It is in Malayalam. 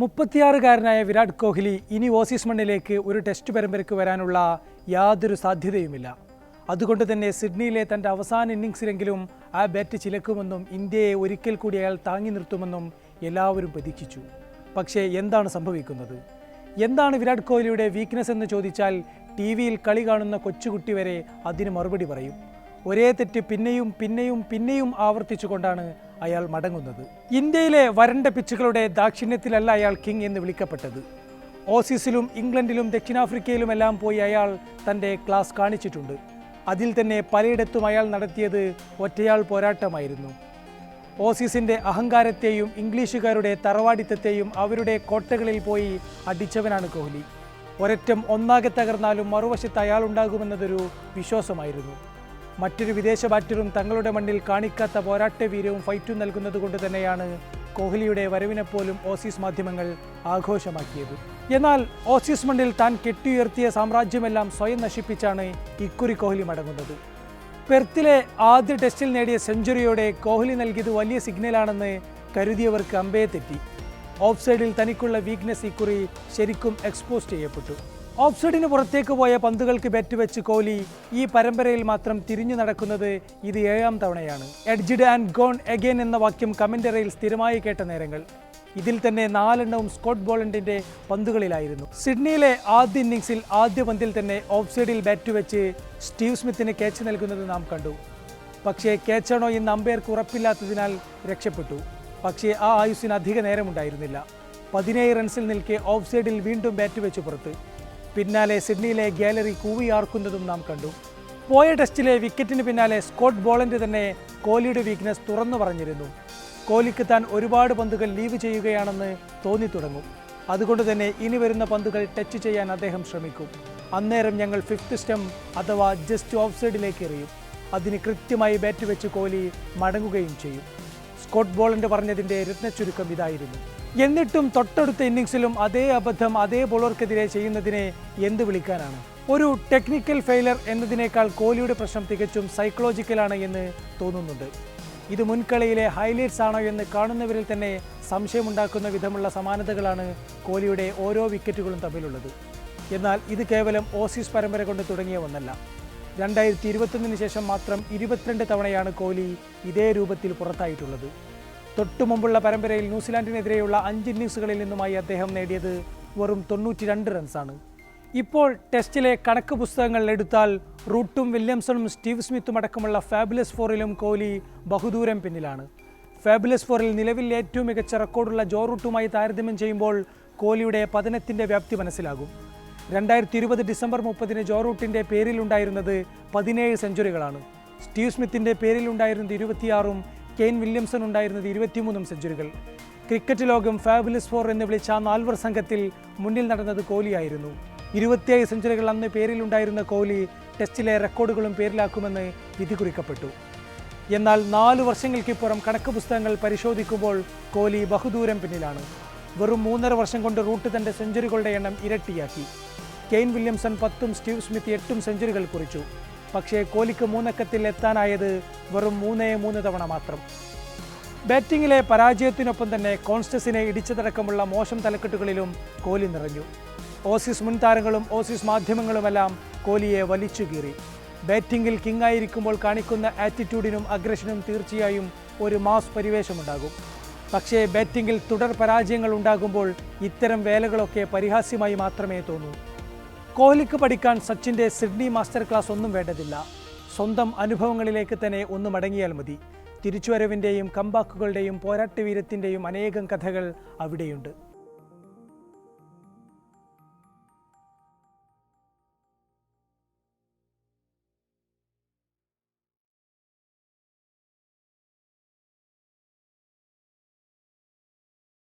മുപ്പത്തിയാറുകാരനായ വിരാട് കോഹ്ലി ഇനി ഓസീസ് മണ്ണിലേക്ക് ഒരു ടെസ്റ്റ് പരമ്പരയ്ക്ക് വരാനുള്ള യാതൊരു സാധ്യതയുമില്ല. അതുകൊണ്ട് തന്നെ സിഡ്നിയിലെ തന്റെ അവസാന ഇന്നിങ്സിലെങ്കിലും ആ ബാറ്റ് ചിലക്കുമെന്നും ഇന്ത്യയെ ഒരിക്കൽ കൂടി അയാൾ താങ്ങി നിർത്തുമെന്നും എല്ലാവരും പ്രതീക്ഷിച്ചു. പക്ഷേ എന്താണ് സംഭവിക്കുന്നത്? എന്താണ് വിരാട് കോഹ്ലിയുടെ വീക്ക്നെസ് എന്ന് ചോദിച്ചാൽ ടി വിയിൽ കളി കാണുന്ന കൊച്ചുകുട്ടി വരെ അതിന് മറുപടി പറയും. ഒരേ തെറ്റ് പിന്നെയും പിന്നെയും പിന്നെയും ആവർത്തിച്ചുകൊണ്ടാണ് അയാൾ മടങ്ങുന്നത്. ഇന്ത്യയിലെ വരണ്ട പിച്ചുകളുടെ ദാക്ഷിണ്യത്തിലല്ല അയാൾ കിങ് എന്ന് വിളിക്കപ്പെട്ടത്. ഓസീസിലും ഇംഗ്ലണ്ടിലും ദക്ഷിണാഫ്രിക്കയിലുമെല്ലാം പോയി അയാൾ തന്റെ ക്ലാസ് കാണിച്ചിട്ടുണ്ട്. അതിൽ തന്നെ പലയിടത്തും അയാൾ നടത്തിയത് ഒറ്റയാൾ പോരാട്ടമായിരുന്നു. ഓസീസിന്റെ അഹങ്കാരത്തെയും ഇംഗ്ലീഷുകാരുടെ തറവാടിത്തത്തെയും അവരുടെ കോട്ടകളിൽ പോയി അടിച്ചവനാണ് കോഹ്ലി. ഒരറ്റം ഒന്നാകെ തകർന്നാലും മറുവശത്ത് അയാൾ ഉണ്ടാകുമെന്നതൊരു വിശ്വാസമായിരുന്നു. മറ്റൊരു വിദേശ ബാറ്ററും തങ്ങളുടെ മണ്ണിൽ കാണിക്കാത്ത പോരാട്ട വീര്യവും ഫൈറ്റും നൽകുന്നത് കൊണ്ട് തന്നെയാണ് കോഹ്ലിയുടെ വരവിനെപ്പോലും ഓസീസ് മാധ്യമങ്ങൾ ആഘോഷമാക്കിയത്. എന്നാൽ ഓസീസ് മണ്ണിൽ താൻ കെട്ടിയുയർത്തിയ സാമ്രാജ്യമെല്ലാം സ്വയം നശിപ്പിച്ചാണ് ഇക്കുറി കോഹ്ലി മടങ്ങുന്നത്. പെർത്തിലെ ആദ്യ ടെസ്റ്റിൽ നേടിയ സെഞ്ചുറിയോടെ കോഹ്ലി നൽകിയത് വലിയ സിഗ്നലാണെന്ന് കരുതിയവർക്ക് അമ്പയെ തെറ്റി. ഓഫ് സൈഡിൽ തനിക്കുള്ള വീക്ക്നെസ് ഇക്കുറി ശരിക്കും എക്സ്പോസ് ചെയ്യപ്പെട്ടു. ഓഫ് സൈഡിന് പുറത്തേക്ക് പോയ പന്തുകൾക്ക് ബെറ്റ് വെച്ച് കോഹ്ലി ഈ പരമ്പരയിൽ മാത്രം തിരിഞ്ഞു നടക്കുന്നത് ഇത് ഏഴാം തവണയാണ്. എഡ്ജിഡ് ആൻഡ് ഗോൺ എഗെയിൻ എന്ന വാക്യം കമന്ററിയിൽ സ്ഥിരമായി കേട്ട നേരങ്ങൾ. ഇതിൽ തന്നെ നാലെണ്ണവും സ്കോട്ട് ബോളണ്ടിന്റെ പന്തുകളിലായിരുന്നു. സിഡ്നിയിലെ ആദ്യ ഇന്നിംഗ്സിൽ ആദ്യ പന്തിൽ തന്നെ ഓഫ് സൈഡിൽ ബാറ്റ് വെച്ച് സ്റ്റീവ് സ്മിത്തിന് ക്യാച്ച് നൽകുന്നത് നാം കണ്ടു. പക്ഷേ ക്യാച്ചാണോ ഇന്ന് അമ്പയർക്ക് ഉറപ്പില്ലാത്തതിനാൽ രക്ഷപ്പെട്ടു. പക്ഷേ ആ ആയുസിന് അധിക നേരമുണ്ടായിരുന്നില്ല. പതിനേഴ് റൺസിൽ നിൽക്കെ ഓഫ് സൈഡിൽ വീണ്ടും ബാറ്റ് വെച്ച് പുറത്ത്. പിന്നാലെ സിഡ്നിയിലെ ഗാലറി കൂവിയാർക്കുന്നതും നാം കണ്ടു. പോയ ടെസ്റ്റിലെ വിക്കറ്റിന് പിന്നാലെ സ്കോട്ട് ബോളന്റ് തന്നെ കോഹ്ലിയുടെ വീക്ക്നെസ് തുറന്നു പറഞ്ഞിരുന്നു. കോഹ്ലിക്ക് താൻ ഒരുപാട് പന്തുകൾ ലീവ് ചെയ്യുകയാണെന്ന് തോന്നി തുടങ്ങും. അതുകൊണ്ട് തന്നെ ഇനി വരുന്ന പന്തുകൾ ടച്ച് ചെയ്യാൻ അദ്ദേഹം ശ്രമിക്കും. അന്നേരം ഞങ്ങൾ ഫിഫ്ത്ത് സ്റ്റം അഥവാ ജസ്റ്റ് ഓഫ് സൈഡിലേക്ക് എറിയും. അതിന് കൃത്യമായി ബാറ്റ് വെച്ച് കോഹ്ലി മടങ്ങുകയും ചെയ്യും. സ്കോട്ട് ബോളന്റ് പറഞ്ഞതിന്റെ രത്നച്ചുരുക്കം ഇതായിരുന്നു. എന്നിട്ടും തൊട്ടടുത്ത ഇന്നിങ്സിലും അതേ അബദ്ധം അതേ ബോളർക്കെതിരെ ചെയ്യുന്നതിനെ എന്ത് വിളിക്കാനാണ്? ഒരു ടെക്നിക്കൽ ഫെയിലർ എന്നതിനേക്കാൾ കോഹ്ലിയുടെ പ്രശ്നം തികച്ചും സൈക്കോളജിക്കലാണ് എന്ന് തോന്നുന്നുണ്ട്. ഇത് മുൻകളിയിലെ ഹൈലൈറ്റ്സ് ആണോ എന്ന് കാണുന്നവരിൽ തന്നെ സംശയമുണ്ടാക്കുന്ന വിധമുള്ള സമാനതകളാണ് കോഹ്ലിയുടെ ഓരോ വിക്കറ്റുകളും തമ്മിലുള്ളത്. എന്നാൽ ഇത് കേവലം ഓസീസ് പരമ്പര കൊണ്ട് തുടങ്ങിയ ഒന്നല്ല. രണ്ടായിരത്തി ഇരുപത്തൊന്നിന് ശേഷം മാത്രം ഇരുപത്തിരണ്ട് തവണയാണ് കോഹ്ലി ഇതേ രൂപത്തിൽ പുറത്തായിട്ടുള്ളത്. തൊട്ടു മുമ്പുള്ള പരമ്പരയിൽ ന്യൂസിലാൻഡിനെതിരെയുള്ള അഞ്ച് ഇന്നിങ്സുകളിൽ നിന്നുമായി അദ്ദേഹം നേടിയത് വെറും തൊണ്ണൂറ്റി രണ്ട് റൺസാണ് ഇപ്പോൾ ടെസ്റ്റിലെ കണക്ക് പുസ്തകങ്ങൾ എടുത്താൽ റൂട്ടും വില്യംസണും സ്റ്റീവ് സ്മിത്തും അടക്കമുള്ള ഫാബുലസ് ഫോറിലും കോഹ്ലി ബഹുദൂരം പിന്നിലാണ്. ഫാബുലസ് ഫോറിൽ നിലവിൽ ഏറ്റവും മികച്ച റെക്കോർഡുള്ള ജോ റൂട്ടുമായി താരതമ്യം ചെയ്യുമ്പോൾ കോഹ്ലിയുടെ പതനത്തിന്റെ വ്യാപ്തി മനസ്സിലാകും. രണ്ടായിരത്തി ഇരുപത് ഡിസംബർ മുപ്പതിന് ജോ റൂട്ടിന്റെ പേരിലുണ്ടായിരുന്നത് പതിനേഴ് സെഞ്ചുറികളാണ് സ്റ്റീവ് സ്മിത്തിന്റെ പേരിലുണ്ടായിരുന്നത് ഇരുപത്തിയാറും കെയ്ൻ വില്യംസൺ ഉണ്ടായിരുന്നത് ഇരുപത്തിമൂന്നും സെഞ്ചുറികൾ. ക്രിക്കറ്റ് ലോകം ഫാബുലസ് ഫോർ എന്ന് വിളിച്ച ആ നാൽവർ സംഘത്തിൽ മുന്നിൽ നടന്നത് കോഹ്ലിയായിരുന്നു. ഇരുപത്തിയേഴ് സെഞ്ചുറികൾ അന്ന് പേരിലുണ്ടായിരുന്ന കോഹ്ലി ടെസ്റ്റിലെ റെക്കോർഡുകളും പേരിലാക്കുമെന്ന് വിധി കുറിക്കപ്പെട്ടു എന്നാൽ നാലു വർഷങ്ങൾക്കിപ്പുറം കണക്ക് പുസ്തകങ്ങൾ പരിശോധിക്കുമ്പോൾ കോഹ്ലി ബഹുദൂരം പിന്നിലാണ്. വെറും മൂന്നര വർഷം കൊണ്ട് റൂട്ട് തന്റെ സെഞ്ചുറികളുടെ എണ്ണം ഇരട്ടിയാക്കി. കെയിൻ വില്യംസൺ പത്തും സ്റ്റീവ് സ്മിത്ത് എട്ടും സെഞ്ചുറികൾ കുറിച്ചു. പക്ഷേ കോഹ്ലിക്ക് മൂന്നക്കത്തിൽ എത്താനായത് വെറും മൂന്നേ മൂന്ന് തവണ മാത്രം. ബാറ്റിംഗിലെ പരാജയത്തിനൊപ്പം തന്നെ കോൺസ്റ്റസിനെ ഇടിച്ചതടക്കമുള്ള മോശം തലക്കെട്ടുകളിലും കോഹ്ലി നിറഞ്ഞു. ഓസീസ് മുൻ താരങ്ങളും ഓസീസ് മാധ്യമങ്ങളുമെല്ലാം കോഹ്ലിയെ വലിച്ചു കീറി. ബാറ്റിംഗിൽ കിങ് ആയിരിക്കുമ്പോൾ കാണിക്കുന്ന ആറ്റിറ്റ്യൂഡിനും അഗ്രഷനും തീർച്ചയായും ഒരു മാസ് പരിവേഷമുണ്ടാകും. പക്ഷേ ബാറ്റിംഗിൽ തുടർ പരാജയങ്ങൾ ഉണ്ടാകുമ്പോൾ ഇത്തരം വേലകളൊക്കെ പരിഹാസ്യമായി മാത്രമേ തോന്നൂ. കോഹ്ലിക്ക് പഠിക്കാൻ സച്ചിന്റെ സിഡ്നി മാസ്റ്റർ ക്ലാസ് ഒന്നും വേണ്ടതില്ല. സ്വന്തം അനുഭവങ്ങളിലേക്ക് തന്നെ ഒന്ന് മടങ്ങിയാൽ മതി. തിരിച്ചുവരവിന്റെയും കമ്പാക്കുകളുടെയും പോരാട്ടവീരത്തിന്റെയും അനേകം കഥകൾ അവിടെയുണ്ട്.